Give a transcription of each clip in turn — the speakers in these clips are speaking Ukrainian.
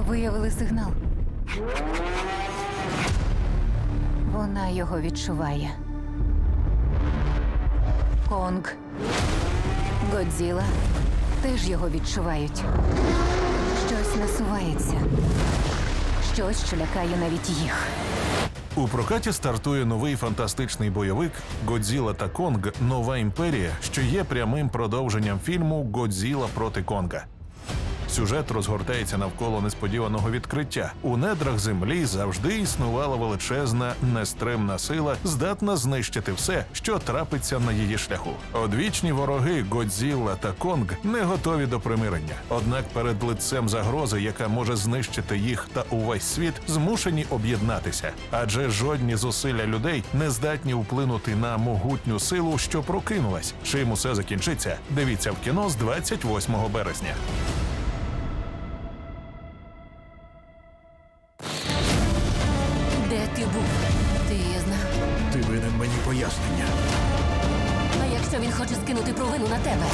виявили сигнал. Вона його відчуває. Конг, Годзіла теж його відчувають. Щось насувається. Щось, що лякає навіть їх. У прокаті стартує новий фантастичний бойовик Годзіла та Конг Нова імперія, що є прямим продовженням фільму Годзіла проти Конга. Сюжет розгортається навколо несподіваного відкриття. У недрах землі завжди існувала величезна нестримна сила, здатна знищити все, що трапиться на її шляху. Одвічні вороги Годзілла та Конг не готові до примирення. Однак перед лицем загрози, яка може знищити їх та увесь світ, змушені об'єднатися. Адже жодні зусилля людей не здатні вплинути на могутню силу, що прокинулась. Чим усе закінчиться? Дивіться в кіно з 28 березня. Де ти її знав. Ти винен мені пояснення. А якщо він хоче скинути провину на тебе?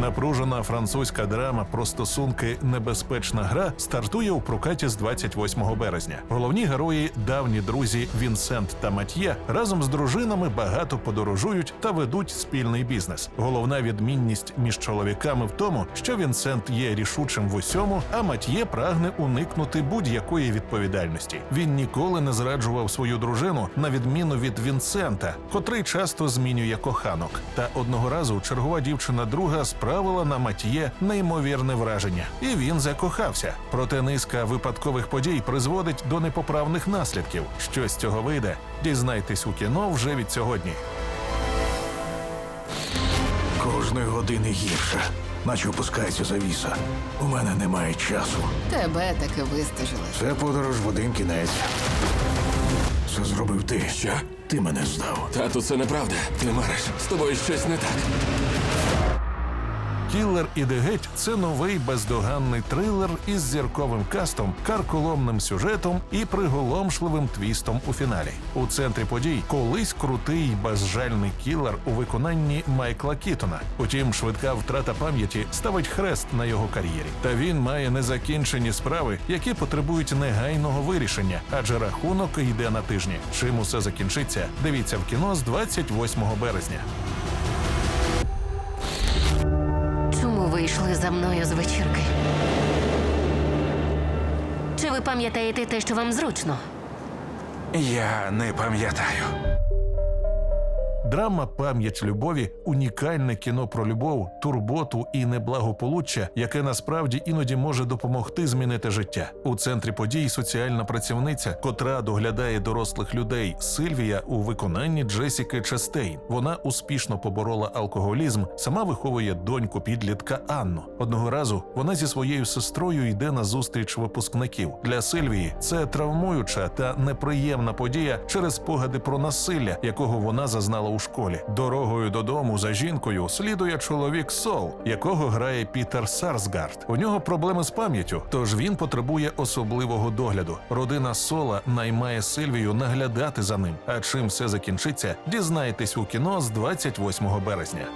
Напружена французька драма про стосунки Небезпечна гра стартує у прокаті з 28 березня. Головні герої, давні друзі Вінсент та Матьє, разом з дружинами багато подорожують та ведуть спільний бізнес. Головна відмінність між чоловіками в тому, що Вінсент є рішучим в усьому, а Матьє прагне уникнути будь-якої відповідальності. Він ніколи не зраджував свою дружину, на відміну від Вінсента, котрий часто змінює коханок. Та одного разу чергова дівчина друга справила на Матьє неймовірне враження, і він закохався. Проте низка випадкових подій призводить до непоправних наслідків. Що з цього вийде? Дізнайтесь у кіно вже від сьогодні. Кожної години гірше, наче опускається завіса. У мене немає часу. Тебе таки вистежили. Це подорож в один кінець. Це зробив ти. Що? Ти мене здав. Тату, це неправда. Не мариш. З тобою щось не так. Кіллер іде геть це новий бездоганний трилер із зірковим кастом, карколомним сюжетом і приголомшливим твістом у фіналі. У центрі подій колись крутий безжальний кілер у виконанні Майкла Кітона. Утім, швидка втрата пам'яті ставить хрест на його кар'єрі. Та він має незакінчені справи, які потребують негайного вирішення, адже рахунок йде на тижні. Чим усе закінчиться? Дивіться в кіно з 28 березня. За мною з вечірки? Чи ви пам'ятаєте те, що вам зручно? Я не пам'ятаю. Драма Пам'ять любові унікальне кіно про любов, турботу і неблагополуччя, яке насправді іноді може допомогти змінити життя. У центрі подій соціальна працівниця, котра доглядає дорослих людей Сильвія у виконанні Джесіки Честейн. Вона успішно поборола алкоголізм, сама виховує доньку підлітка Анну. Одного разу вона зі своєю сестрою йде на зустріч випускників. Для Сильвії це травмуюча та неприємна подія через спогади про насилля, якого вона зазнала школі. Дорогою додому за жінкою слідує чоловік Сол, якого грає Пітер Сарсгард. У нього проблеми з пам'яттю, тож він потребує особливого догляду. Родина Сола наймає Сильвію наглядати за ним. А чим все закінчиться, дізнайтесь у кіно з 28 березня.